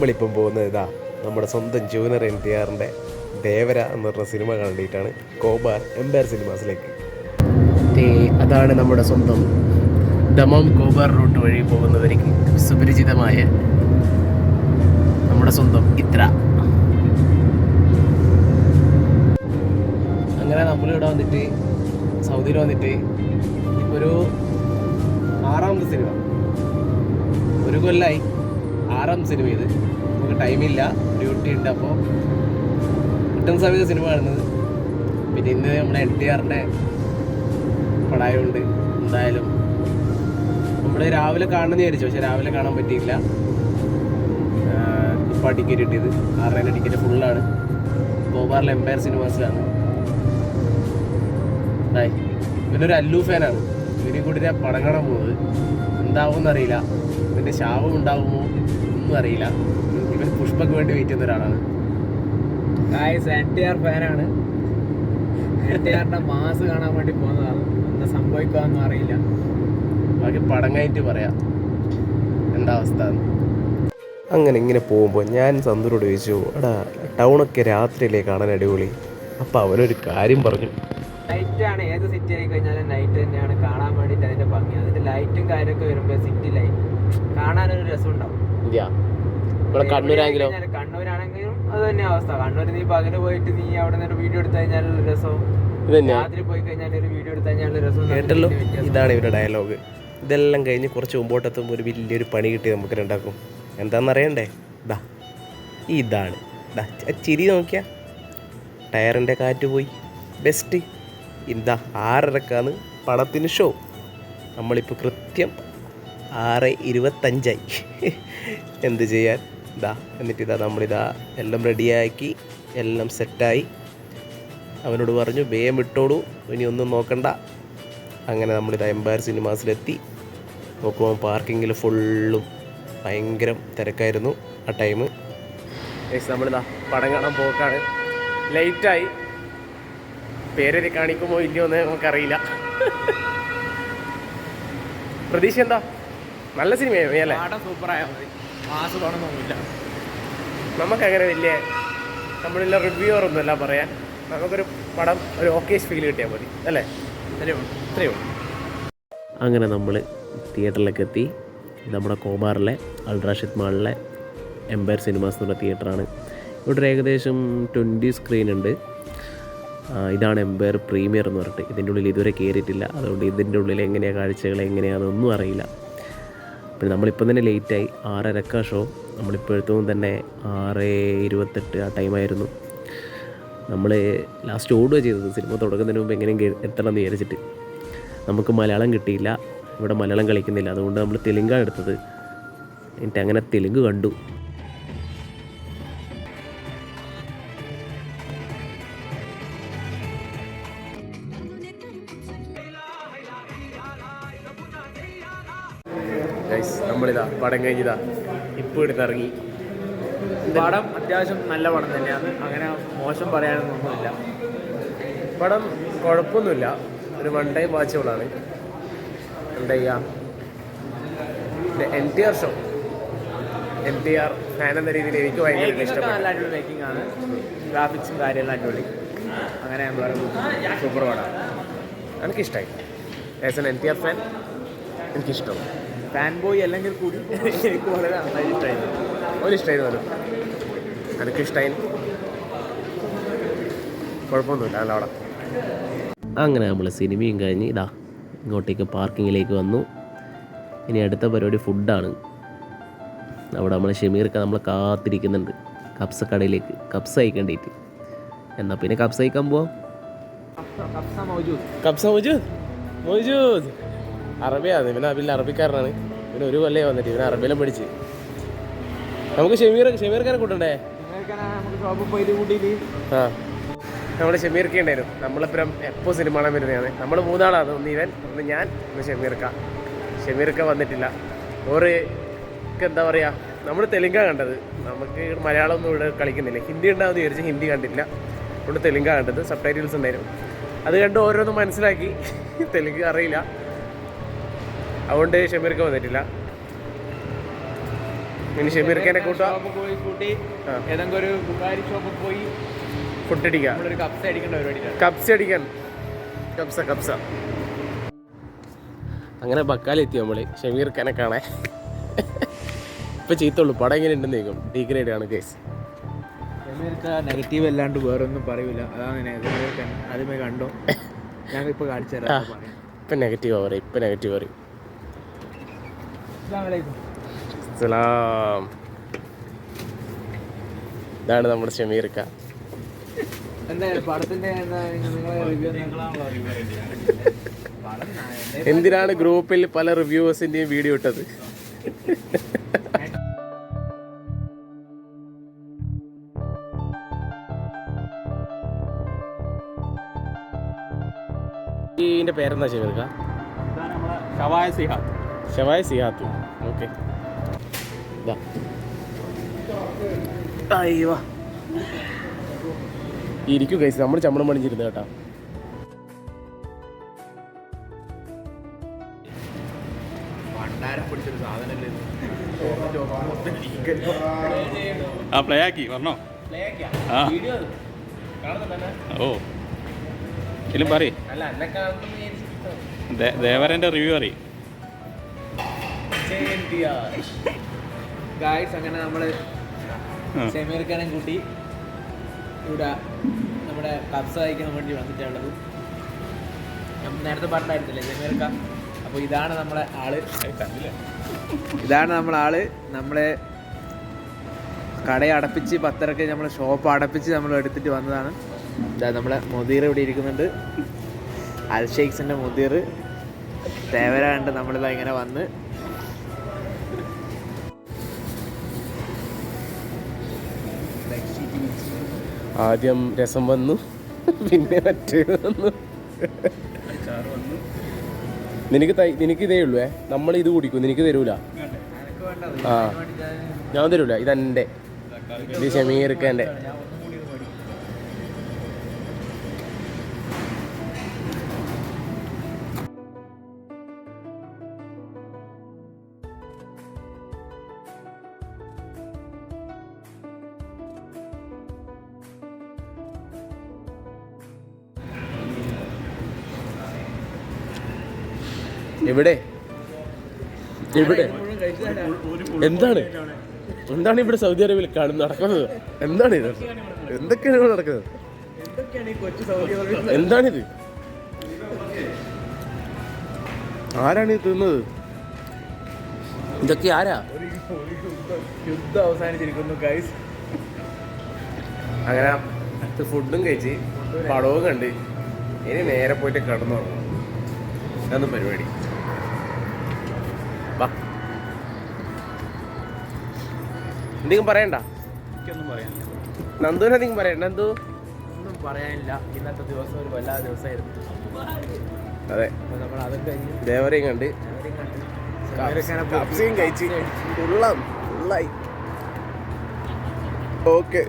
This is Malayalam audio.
നമ്മളിപ്പം പോകുന്നത് ഇതാ നമ്മുടെ സ്വന്തം ജൂനിയർ എൻ ടി ആറിന്റെ ദേവര എന്ന് പറഞ്ഞ സിനിമ കണ്ടിട്ടാണ് കോബാർ എംപയർ സിനിമാസിലേക്ക്. അതാണ് നമ്മുടെ സ്വന്തം ദമം കോബാർ റൂട്ട് വഴി പോകുന്നവർക്ക് സുപരിചിതമായ നമ്മുടെ സ്വന്തം ഇത്ര. അങ്ങനെ നമ്മളിവിടെ വന്നിട്ട് സൗദിയിൽ വന്നിട്ട് ഒരു ആറാമത്തെ സിനിമ. ഒരു കൊല്ലായി ആറാം സിനിമ ഇത്. നമുക്ക് ടൈമില്ല ഡ്യൂട്ടി ഉണ്ട് അപ്പോൾ കിട്ടുന്ന സമയത്ത് സിനിമ കാണുന്നത്. പിന്നെ ഇന്ന് നമ്മുടെ എൻ ടി ആറിന്റെ പടായുണ്ട്. എന്തായാലും നമ്മൾ രാവിലെ കാണണമെന്ന് വിചാരിച്ചു. പക്ഷെ രാവിലെ കാണാൻ പറ്റിയില്ല. ഇപ്പോൾ ടിക്കറ്റ് കിട്ടിയത്. ആറര ടിക്കറ്റ് ഫുള്ളാണ് ഗോപാറിലെ എംപയർ സിനിമാസിലാണ് ഹായ് ഇവനൊരു അല്ലു ഫാനാണ്. ഇവനെ കൂടി ഞാൻ പടം കാണാൻ പോകുന്നത് എന്താവും എന്നറിയില്ല ഇതിന്റെ ശാപം ഉണ്ടാകുമോ ഒന്നും അറിയില്ല. പുഷ്പക്ക് വേണ്ടി വെയിറ്റ് ചെയ്യുന്ന ഒരാളാണ്. ഗായ്സ് എൻ ടി ആർ ഫാനാണ് എൻ ടി ആറിന്റെ മാസ് കാണാൻ വേണ്ടി പോകുന്നതാണ്. എന്താ സംഭവിക്കാന്നും അറിയില്ല. ബാക്കി പടം കഴിഞ്ഞിട്ട് പറയാം. എന്താ അവസ്ഥ? അങ്ങനെ ഇങ്ങനെ പോകുമ്പോൾ ഞാൻ സന്ദൂരോട് ചോദിച്ചു എടാ ടൗണൊക്കെ രാത്രിയിലേ കാണാൻ അടിപൊളി? അപ്പോൾ അവനൊരു കാര്യം പറഞ്ഞു. നൈറ്റ് ആണ്. ഏത് സിറ്റി ആയി കഴിഞ്ഞാലും നൈറ്റ് തന്നെയാണ്. കാണാൻ വേണ്ടിയിട്ട് അതിന്റെ ഭംഗി. അതിന്റെ ലൈറ്റും കാര്യമൊക്കെ വരുമ്പോൾ സിറ്റി ലൈറ്റ് കാണാനൊരു രസം ഉണ്ടാവും ഇല്ല ഇവിടെ കണ്ണൂരാണെങ്കിലോ? കണ്ണൂരാണെങ്കിലും അത് തന്നെ അവസ്ഥ. കണ്ണൂർ നീ പകൽ പോയിട്ട് നീ അവിടെ നിന്ന് വീഡിയോ എടുത്തു കഴിഞ്ഞാലുള്ള രസവും. ഇത് രാത്രി പോയി കഴിഞ്ഞാൽ ഒരു വീഡിയോ എടുത്തു കഴിഞ്ഞാൽ രസവും. കേട്ടല്ലോ? ഇതാണ് ഇവരുടെ ഡയലോഗ് ഇതെല്ലാം കഴിഞ്ഞ് കുറച്ച് മുമ്പോട്ടെത്തുമ്പോൾ ഒരു വലിയൊരു പണി കിട്ടി നമുക്ക് രണ്ടാക്കും. എന്താണെന്നറിയണ്ടേ ദാ ഇതാണ്. ദാ ചിരി നോക്കിയാ. ടയറിന്റെ കാറ്റ് പോയി. ബെസ്റ്റ് ഇതാ ആറരക്കാണ് പടത്തിന് ഷോ നമ്മളിപ്പോൾ കൃത്യം ആറ് ഇരുപത്തഞ്ചായി. എന്ത് ചെയ്യാൻ? ഇതാ എന്നിട്ട് ഇതാ നമ്മളിതാ എല്ലാം റെഡിയാക്കി എല്ലാം സെറ്റായി അവനോട് പറഞ്ഞു വേഗം ഇട്ടോളൂ ഇനി ഒന്നും നോക്കണ്ട. അങ്ങനെ നമ്മളിതാ എംപയർ സിനിമാസിലെത്തി നോക്കുമ്പോൾ പാർക്കിങ്ങിൽ ഫുള്ളും ഭയങ്കര തിരക്കായിരുന്നു ആ ടൈം നമ്മളിതാ പടം കാണാൻ പോക്കാണ്. ലൈറ്റായി പേരൊരു കാണിക്കുമോ ഇല്ലയോ എന്ന് നമുക്കറിയില്ല. പ്രതീക്ഷ എന്താ? നല്ല സിനിമയായിരുന്നു അല്ലേ? സൂപ്പറായാൽ മതി മാസ് വേണമെന്നൊന്നുമില്ല നമുക്കങ്ങനെ വലിയ നമ്മളില്ല റിവ്യൂവർ ഒന്നുമല്ല പറയാൻ. നമുക്കൊരു പടം ഒരു ഓക്കേസ് ഫീൽ കിട്ടിയാൽ മതി അല്ലേ? ഇത്രയേ ഉള്ളൂ അങ്ങനെ നമ്മൾ തിയേറ്ററിലേക്ക് എത്തി നമ്മുടെ കോമാറിലെ അൾട്രാഷിത് മാളിലെ എംപയർ സിനിമാസ് എന്നുള്ള തിയേറ്ററാണ്. ഇവിടെ ഏകദേശം ട്വന്റി സ്ക്രീൻ ഉണ്ട്. ഇതാണ് എംപയർ പ്രീമിയർ എന്ന് പറഞ്ഞിട്ട്. ഇതിന്റെ ഉള്ളിൽ ഇതുവരെ കയറിയിട്ടില്ല അതുകൊണ്ട് ഇതിന്റെ ഉള്ളിൽ എങ്ങനെയാണ് കാഴ്ചകൾ എങ്ങനെയാണെന്നൊന്നും അറിയില്ല. പിന്നെ നമ്മളിപ്പം തന്നെ ലേറ്റായി ആറരക്ക ഷോ നമ്മളിപ്പോഴത്തും തന്നെ ആറ് ഇരുപത്തെട്ട് ആ ടൈമായിരുന്നു നമ്മൾ ലാസ്റ്റ് ഓടുക ചെയ്തത്. സിനിമ തുടങ്ങുന്നതിന് മുമ്പ് എങ്ങനെയും എത്തണം എന്ന് വിചാരിച്ചിട്ട്. നമുക്ക് മലയാളം കിട്ടിയില്ല. ഇവിടെ മലയാളം കളിക്കുന്നില്ല. അതുകൊണ്ട് നമ്മൾ തെലുങ്കാണ് എടുത്തത്. എന്നിട്ട് അങ്ങനെ തെലുങ്ക് കണ്ടു. പടം കഴിഞ്ഞതാ. ഇപ്പോൾ ഇറങ്ങി. പടം അത്യാവശ്യം നല്ല പടം തന്നെയാണ്. അങ്ങനെ മോശം പറയാനൊന്നുമില്ല. പടം കുഴപ്പമൊന്നുമില്ല. ഒരു വൺ ടൈം വാച്ചബിളാണ് എന്താ ചെയ്യുക N T R show N T R fan എന്ന രീതിയിൽ എനിക്ക് ഭയങ്കര ഇഷ്ടപ്പെട്ടു. നല്ല അടിപൊളി മേക്കിംഗ് ആണ്. ഗ്രാഫിക്സും കാര്യമെല്ലാം അടിപൊളി. അങ്ങനെ ഞാൻ പറയുന്നത് സൂപ്പർ പടമാണ് എനിക്കിഷ്ടമായി as N N T R fan എനിക്കിഷ്ടം. ഫാൻ ബോയ് അല്ലെങ്കിൽ കൂടി എനിക്ക് വളരെ നന്നായി ഇഷ്ടമായിരുന്നു ഒരു ഇഷ്ടമായി എനിക്ക് ഇഷ്ടമായി കുഴപ്പമൊന്നുമില്ല നല്ല അവിടെ അങ്ങനെ നമ്മൾ സിനിമയും കഴിഞ്ഞ് ഇതാ ഇങ്ങോട്ടേക്ക് പാർക്കിങ്ങിലേക്ക് വന്നു. ഇനി അടുത്ത പരിപാടി ഫുഡാണ്. അവിടെ നമ്മൾ ഷമീർക്ക് നമ്മൾ കാത്തിരിക്കുന്നുണ്ട്. കപ്സ കടയിലേക്ക്. കപ്സ അയക്കേണ്ടിയിട്ട് എന്നാൽ പിന്നെ കപ്സ അയക്കാൻ പോവാം. കപ്സ മൗജൂദ്. കപ്സ മൗജൂദ്? മൊജൂദ്. അറബിയാണ്. ഇവൻ അബിൽ അറബിക്കാരനാണ്. ഇവന് ഒരു കൊല്ലേ വന്നിട്ട് ഇവൻ അറബിയിലും പഠിച്ച്. നമുക്ക് ഷമീർ ഷമീർക്കാരെ കൂട്ടണ്ടേ? ആ. നമ്മൾ ഷമീർക്ക ഉണ്ടായിരുന്നു. നമ്മളിപ്പം എപ്പോൾ സിനിമ കാണാൻ വരുന്നതാണ്. നമ്മൾ മൂന്നാളാണ്. ഒന്ന് ഇവൻ ഒന്ന് ഞാൻ ഒന്ന് ഷമീർക്ക. ഷമീർക്ക വന്നിട്ടില്ല. ഓറ് എന്താ പറയുക നമ്മൾ തെലുങ്ക കണ്ടത്. നമുക്ക് മലയാളം ഒന്നും ഇവിടെ കളിക്കുന്നില്ല. ഹിന്ദി ഉണ്ടാവുമെന്ന് വിചാരിച്ച് ഹിന്ദി കണ്ടില്ല അതുകൊണ്ട് തെലുങ്ക കണ്ടത്. സബ് ടൈറ്റിൽസ് ഉണ്ടായിരുന്നു. അത് കണ്ട് ഓരോന്നും മനസ്സിലാക്കി. തെലുങ്ക് അറിയില്ല. അതുകൊണ്ട് ഷമീർക്ക വന്നിട്ടില്ല. ഇനി ഷമീർക്കനെ കൂട്ടാ. കൂട്ടി ഏതെങ്കിലും ഒരു ബുക്കാരി ഷോപ്പിൽ പോയി ഫുഡ് അടിക്കാം. കപ്സ് അടിക്കേണ്ട പരിപാടിയിലാണ്. കപ്സ് അടിക്കാൻ. കപ്സ കപ്സ അങ്ങനെ ബക്കാലെത്തി നമ്മൾ? ഷമീർ ഖാനെ കാണാൻ. ഇപ്പൊ ചീത്തുള്ളൂ പടം എങ്ങനെ ഉണ്ടെന്ന് ചോദിക്കും. ഡീഗ്രേഡ് ആണ് കേസ് നെഗറ്റീവ് അല്ലാണ്ട് വേറെ ഒന്നും പറയൂല. അതാണ് ആദ്യമേ കണ്ടോ. ഞാൻ ഇപ്പൊ കാണിച്ചു തരാം ഇപ്പൊ നെഗറ്റീവ് പറയും ഇപ്പൊ നെഗറ്റീവ് പറയും. സലാം. ഇതാണ് നമ്മുടെ ഷമീർ ഖാൻ എന്തായാലും പടത്തിന്റെ എന്താ നിങ്ങളെ റിവ്യൂ എന്തിനാണ് ഗ്രൂപ്പിൽ പല റിവ്യൂവേഴ്സിന്റെയും വീഡിയോ ഇട്ടത്? ഇതിന്റെ പേരെന്താ ഷമീർക്ക? ഷവായ സിഹാത്ത് ഷവായ സിഹാത്തു ഓക്കെ ഇരിക്കൂ കൈസ് നമ്മൾ ചമ്മണം പണിഞ്ഞിരുന്നു കേട്ടാ. ആ പ്ലേ ആക്കി പറഞ്ഞോ. ആ. ഓ. ഇതിലും പറയ്. അല്ല എന്നെ കാണുന്നു ദേ- ദേവരന്റെ റിവ്യൂ അറിയും ഗായ്സ് അങ്ങനെ നമ്മൾ സെമീർക്കാനും കൂട്ടി ഇവിടെ നമ്മുടെ കബ്സ കഴിക്കാൻ വേണ്ടി വന്നിട്ടുള്ളത്. നമ്മൾ നേരത്തെ പറഞ്ഞായിരുന്നില്ലേ ഷമീർ അപ്പൊ അപ്പോൾ ഇതാണ് നമ്മളെ ആൾ. ഇതാണ് നമ്മളെ ആൾ. നമ്മളെ കട അടപ്പിച്ച് പത്തരക്ക് നമ്മളെ ഷോപ്പ് അടപ്പിച്ച് നമ്മൾ എടുത്തിട്ട് വന്നതാണ്. ഇതാ നമ്മളെ മുതിർ ഇവിടെ ഇരിക്കുന്നുണ്ട്. അൽ ഷെയ്ഖ്സിന്റെ മുതിർ. തേവരാണ്ട് നമ്മളിതാ ഇങ്ങനെ വന്ന് ആദ്യം രസം വന്നു പിന്നെ മറ്റേ വന്നു. നിനക്ക് തൈ- നിനക്ക് ഇതേ ഉള്ളൂ നമ്മൾ ഇത് കുടിക്കും നിനക്ക് തരൂല. ആ. ഞാൻ തരൂല ഇതെന്റെ. ഇത് ഷമീർക്കന്റെ എവിടെ? എവിടെ? എന്താണ്? എന്താണ് ഇവിടെ സൗദി അറേബ്യയിൽ കാണുന്നത് നടക്കുന്നത്? എന്താണ് ഇത്? എന്തൊക്കെയാണ് ഇവിടെ നടക്കുന്നത്? എന്താണിത്? ആരാണ് ഇത് തിന്നത് ഇതൊക്കെ ആരാ? യുദ്ധം അവസാനിച്ചിരിക്കുന്നു ഗൈസ് അങ്ങനെ ഫുഡും കഴിച്ച് പടവും കണ്ട് ഇനി നേരെ പോയിട്ട് കിടന്നു തുടങ്ങും പരിപാടി. എന്തെങ്കിലും പറയണ്ട? എനിക്കൊന്നും പറയാനില്ല. നന്ദുവിന് എന്തെങ്കിലും പറയണ്ട നന്ദു? ഒന്നും പറയാനില്ല. ഇന്നത്തെ ദിവസം ഒരു വല്ലാത്ത ദിവസമായിരുന്നു. അതെ. നമ്മൾ അതും കഴിഞ്ഞ് ദേവരെയും കണ്ട്. കപ്സിയും കഴിച്ച്. ഫുള്ളം ഫുള്ളായി ഓക്കെ.